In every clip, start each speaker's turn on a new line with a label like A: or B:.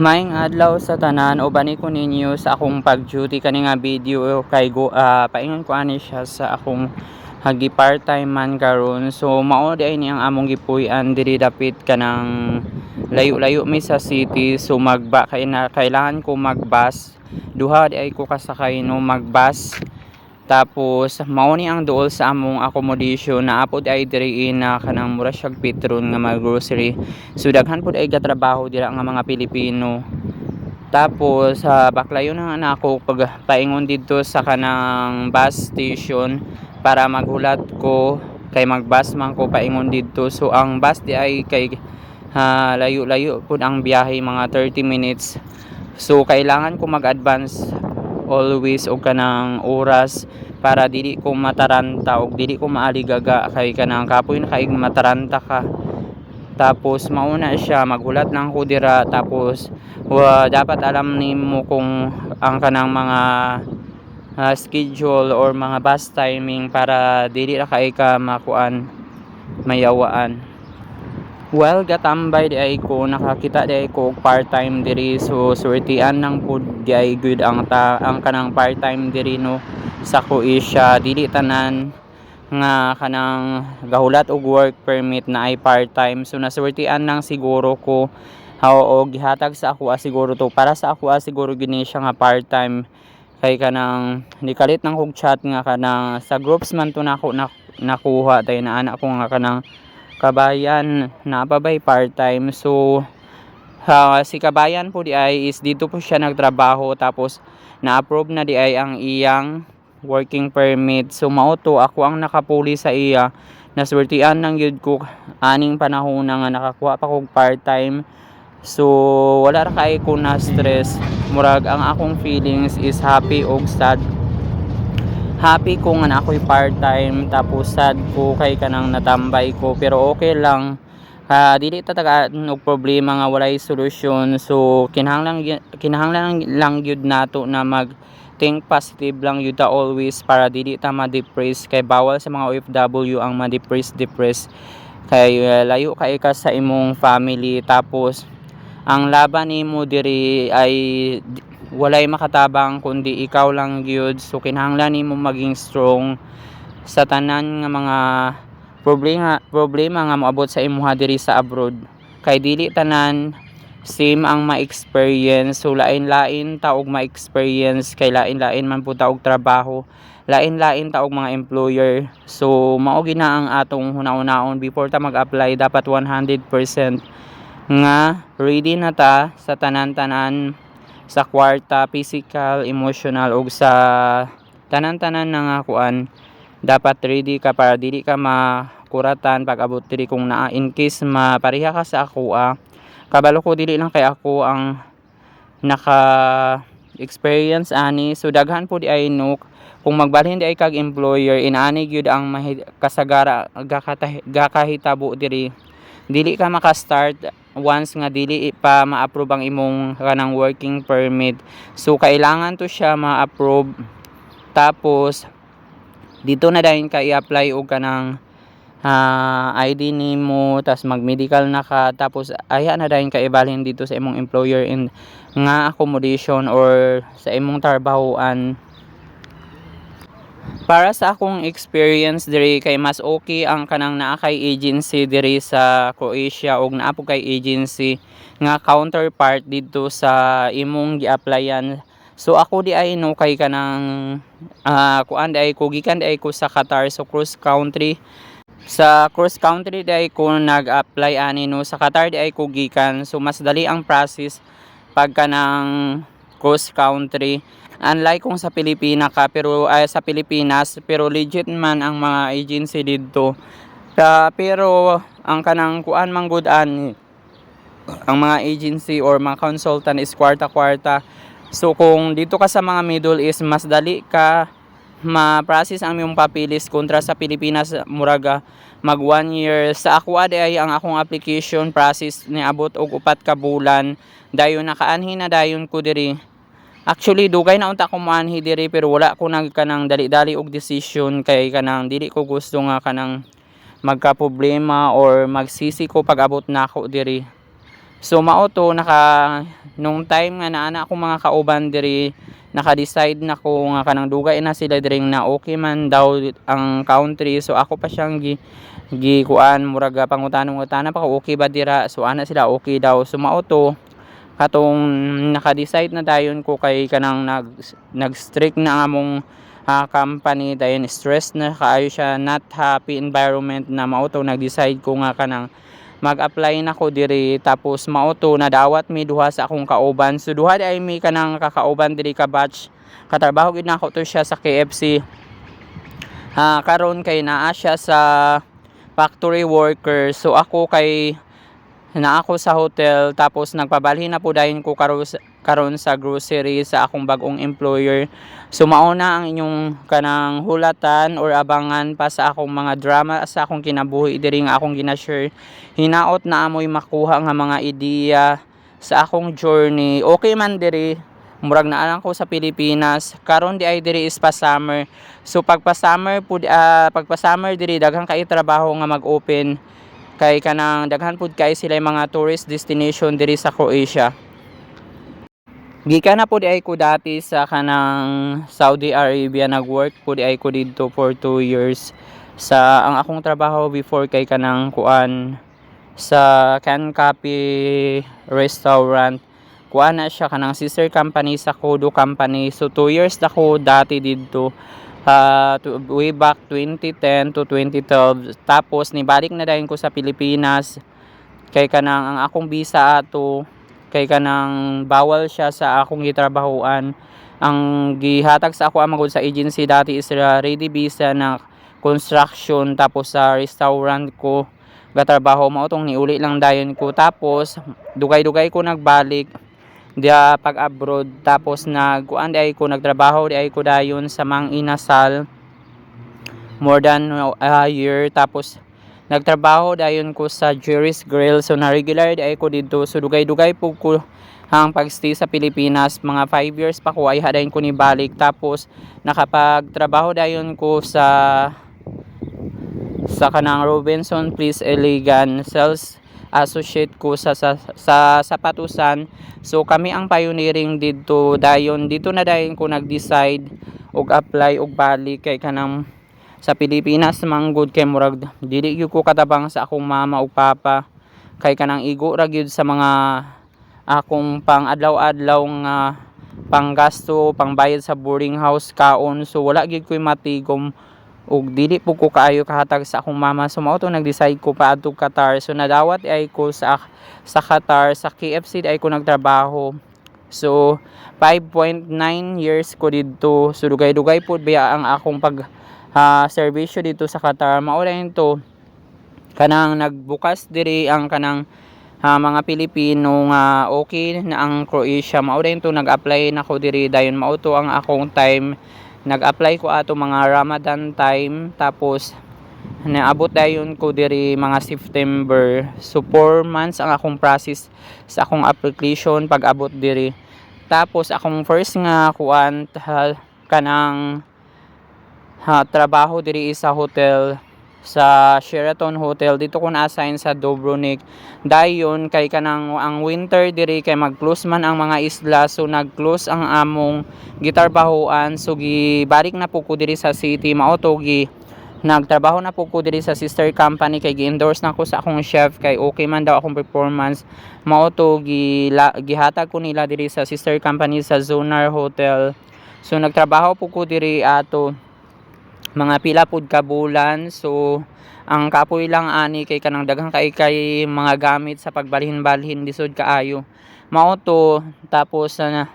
A: Maing adlaw sa tanan o bani ko ninyo sa akong pag-duty kani nga video kay go ah, paingon ko ani siya sa akong hagi part-time man karon. So mao di ay ni ang among gipuy-an diri dapit kanang layo-layo mi sa city. So magba kay na kailangan ko magbus. Duha di ay ko kasakay no magbus. Tapos mao ni ang duol sa among accommodation na apod ay diri na kanang mura siyag petron nga mag grocery. So daghan pud ay gatrabaho dira nga mga Pilipino. Tapos sa baklayon na nga ako pag paingon dito sa kanang bus station para maghulat ko kay magbus man ko paingon dito. So ang bus di ay kay ha, layo-layo pud ang biyahe mga 30 minutes. So kailangan ko mag-advance always og kanang oras para dili ko mataranta og dili ko maaligaga kay kanang kapoy na kay mataranta ka. Tapos mauna siya maghulat lang ko dira. Tapos wa, dapat alam nimo kung ang kanang mga ah, schedule or mga bus timing para dili ra kay ka makuan mayawaan. Well, gatambay di ay ko nakakita di ay ko part-time diri. So swertian nang pud di ay good ang ta ang kanang part-time diri no sa Croatia dili tanan nga kanang gahulat og work permit na ay part-time. So naswertian nang siguro ko. How og gihatag sa ako ah, siguro to. Para sa ako ah, siguro gini siya nga part-time. Kay kanang nikalit nang kog chat nga kanang sa groups man to nako na, nakuha. Tay na anak ko nga kanang kabayan na babay part-time. So ha, si kabayan po di ay is dito po siya nagtrabaho. Tapos na-approve na di ay ang iyang working permit. So mauto ako ang nakapuli sa iya. Naswertian nang yun ko aning panahon na nga nakakuha pa kog part-time. So wala ra kay ko na stress. Murag ang akong feelings is happy og sad. Happy ko nga na ako'y part-time tapos sad ko kay kanang natambay ko. Pero okay lang. Ah, dili ta taga og problema nga walay solusyon. So kinahanglan kinahanglan lang gyud nato na mag think positive lang yun always para dili ta ma-depress. Kay bawal sa mga OFW ang ma-depress depress. Kay uh, layo kay ka sa imong family. Tapos ang laban nimo diri ay walay makatabang kundi ikaw lang gyud. So kinahanglan nimo maging strong sa tanan nga mga problema problema nga moabot sa imuha diri sa abroad. Kay dili tanan same ang ma-experience. So lain-lain ta og ma-experience. Kay lain-lain man po ta og trabaho. Lain-lain ta og mga employer. So mao gina ang atong hunahunaon before ta mag-apply dapat 100% nga ready na ta sa tanan-tanan sa kwarta physical emotional ug sa tanan-tanan na nga kuan. Dapat ready ka para dili ka makuratan pag abot diri kung naa. In case mapareha ka sa ako ah kabalo ko dili lang kay ako ang naka experience ani. So daghan po di ay no kung magbalhin di ay kag employer inaani gyud ang mahi- kasagara gakatah- gakahitabo diri. Dili ka maka-start once nga dili pa ma-approve ang imong kanang working permit. So kailangan to siya ma-approve. Tapos dito na dayon ka i-apply og kanang ah, ID nimo tas mag-medical na ka tapos aya na dayon ka ibalhin dito sa imong employer in nga accommodation or sa imong trabahoan para sa akong experience diri kay mas okay ang kanang naa kay agency diri sa Croatia ug naa po kay agency nga counterpart dito sa imong gi-applyan. So ako di ay no kay kanang ah kuan di ay ko gikan di ay ko sa Qatar so cross country sa cross country di ko nag-apply ani no sa Qatar di ko gikan. So mas dali ang process pagka ng cross country. Unlike kung sa Pilipinas ka pero ay sa Pilipinas pero legit man ang mga agency dito. Ka- pero ang kanang kuan man gud ani ang mga agency or mga consultant is kwarta-kwarta. So kung dito ka sa mga Middle East, mas dali ka ma-process ang iyong papilis kontra sa Pilipinas muraga mag one year. Sa ako ay ang akong application process ni abot og upat ka bulan. Dayon nakaanhi na dayon ko diri. Actually dugay na unta ko maanhi diri pero wala ko nag kanang dali-dali og decision. Kay kanang dili ko gusto nga kanang magka problema or magsisi ko pag abot na ako diri So mao to naka nung time nga naa ako mga kauban diri naka-decide na ko nga kanang dugay na sila diri na okay man daw ang country. So ako pa siyang gi gi kuan murag pangutanong utana pa okay ba dira? So ana sila okay daw. So mao to katong naka-decide na dayon ko kay kanang nag nag-strict na among ah, company dayon stress na kaayo siya not happy environment na mao to. Nag-decide ko nga kanang mag-apply na ko diri tapos mao to nadawat mi duha sa akong kauban so duha ay mi kanang kakauban diri ka batch. Katrabaho gid nako to siya sa KFC ha karon kay naa siya sa factory worker. So ako kay na ako sa hotel tapos nagpabalhin na po dayon ko karon sa grocery sa akong bagong employer. So mauna ang inyong kanang hulatan or abangan pa sa akong mga drama sa akong kinabuhi. Diri nga akong ginashare. Hinaot na amoy makuha nga mga ideya sa akong journey. Okay man diri. Murag na ko sa Pilipinas. Karon di ay diri is pa summer so pag pa summer pud ah, pag pa summer diri daghang kay trabaho nga mag-open kay kanang daghan pud kay sila mga tourist destination diri sa Croatia. Gikan na pud ay ko dati sa kanang Saudi Arabia. Nag-work pud ay ko didto for 2 years. Sa ang akong trabaho before kay kanang kuan sa Can Coffee Restaurant. Kuan na siya kanang sister company sa Kodo company. So 2 years na ko dati didto ah, to, way back 2010 to 2012 tapos nibalik na dayon ko sa Pilipinas. Kay kanang ang akong visa ato kay kanang bawal siya sa akong gitrabahoan. Ang gihatag sa ako amagod sa agency dati is uh, ready visa na construction tapos sa restaurant ko gatrabaho. Mao tong niuli lang dayon ko. Tapos dugay-dugay ko nagbalik dia pag abroad tapos nagkuan di ay ko nagtrabaho di ay ko dayon sa Mang Inasal. More than a year. Tapos nagtrabaho dayon ko sa Jerry's Grill. So na regular di ko dito. So dugay-dugay po ko ang pagstay sa Pilipinas. Mga 5 years pa ko ay hadayon ko ni balik. Tapos nakapagtrabaho dayon ko sa sa kanang Robinson Please Elegant sales associate ko sa sa, sa sapatusan. So kami ang pioneering dito dayon dito na dayon ko nag-decide og apply og balik kay kanang sa Pilipinas manggod kay murag. Dili gyud ko katabang sa akong mama ug papa. Kay kanang igo ra gyud sa mga akong pang adlaw-adlaw nga panggasto pangbayad sa boarding house kaon. So wala gyud ko'y matigom ug dili po ko kaayo kahatag sa akong mama. So mao to nag-decide ko pa adto Qatar so nadawat ay ko sa sa Qatar sa KFC ay ko nagtrabaho. So 5.9 years ko dito. So dugay-dugay po biya ang akong pag ah, serbisyo dito sa Qatar mao lang kanang nagbukas diri ang kanang ah, mga Pilipino nga okay na ang Croatia. Mao to nag-apply na ko diri. Dayon mao to ang akong time nag-apply ko ato mga Ramadan time tapos naabot dayon ko diri mga September. So 4 months ang akong process sa akong application pag abot diri. Tapos akong first nga kuan kanang ha, trabaho diri sa hotel sa Sheraton Hotel dito ko na-assign sa Dubrovnik dayon kay kanang ang winter diri kay mag-close man ang mga isla so nag-close ang among gitarbahoan. So gibalik na po ko diri sa city. Mao gi nagtrabaho na po ko diri sa sister company kay gi-endorse na ko sa akong chef kay okay man daw akong performance. Mao gila, gihatag ko nila diri sa sister company sa Zonar Hotel. So nagtrabaho po ko diri ato mga pila pud ka bulan. So ang kapoy lang ani kay kanang daghang kay kay mga gamit sa pagbalhin-balhin lisod kaayo. Mao to tapos na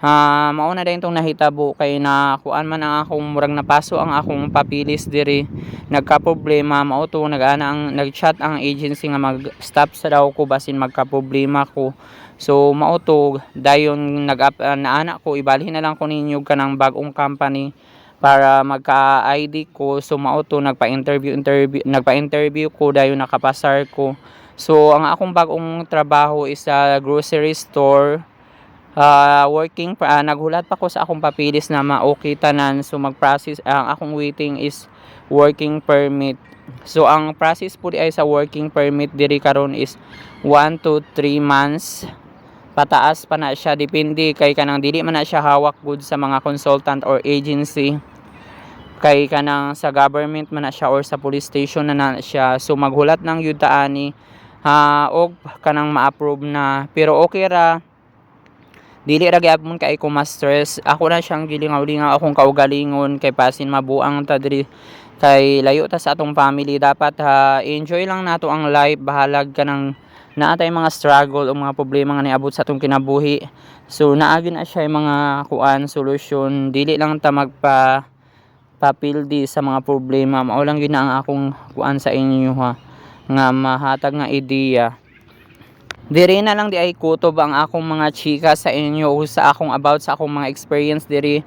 A: ah mao na din tong nahitabo kay na kuan man ang akong murag napaso ang akong papilis diri. Nagka problema mao to nagana ang nagchat ang agency nga mag-stop sa daw ko basin magka problema ko. So mao to dayon nag uh, naana ko ibalhin na lang ko ninyo kanang bagong company para magka-ID ko so mao to nagpa-interview interview nagpa-interview ko dayon nakapasar ko. So ang akong bagong trabaho is sa grocery store. Ah, working ah, naghulat pa ko sa akong papilis na ma-okay tanan so mag-process ang akong waiting is working permit. So ang process po di ay sa working permit diri karon is 1 to 3 months pataas pa na siya depende kay kanang dili man na siya hawak good sa mga consultant or agency. Kay kanang sa government man na siya or sa police station na na siya. So maghulat ng yud ta ani. Ha og kanang ma-approve na. Pero okay ra. Dili ra gyapon kay ko ma-stress. Ako na siyang gilingaw-lingaw akong kaugalingon kay pasin mabuang ta diri. Kay layo ta sa atong family. Dapat ha enjoy lang nato ang life. Bahalag ka ng naatay mga struggle o mga problema nga niabot sa atong kinabuhi. So naagi na siya mga kuan solusyon. Dili lang ta magpa papildi sa mga problema. Mao lang na ang akong kuan sa inyo ha. Nga mahatag nga ideya. Diri na lang di ay kutob ang akong mga chika sa inyo o sa akong about sa akong mga experience diri